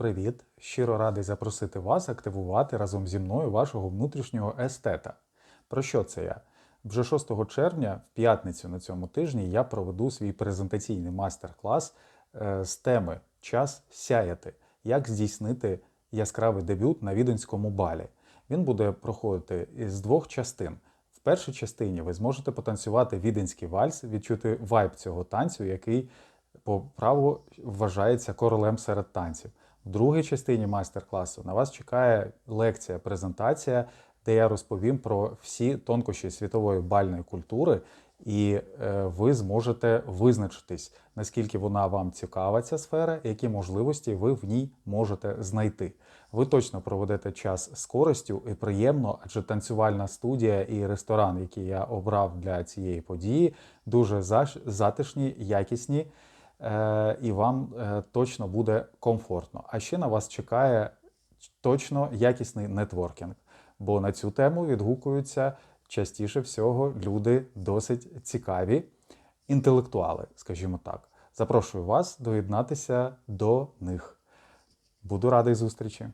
Привіт! Щиро радий запросити вас активувати разом зі мною вашого внутрішнього естета. Про що це я? Вже 6 червня, в п'ятницю на цьому тижні, я проведу свій презентаційний майстер-клас е, з теми Час сяяти. Як здійснити яскравий дебют на віденському балі. Він буде проходити із двох частин. В першій частині ви зможете потанцювати віденський вальс, відчути вайб цього танцю, який по праву вважається королем серед танців. В другій частині майстер-класу на вас чекає лекція, презентація, де я розповім про всі тонкощі світової бальної культури, і е, ви зможете визначитись, наскільки вона вам цікава, ця сфера, які можливості ви в ній можете знайти. Ви точно проведете час з користю і приємно, адже танцювальна студія і ресторан, який я обрав для цієї події, дуже затишні, якісні і вам е, точно буде комфортно. А ще на вас чекає точно якісний нетворкінг, бо на цю тему відгукуються частіше всього люди досить цікаві, інтелектуали, скажімо так. Запрошую вас доєднатися до них. Буду радий зустрічі.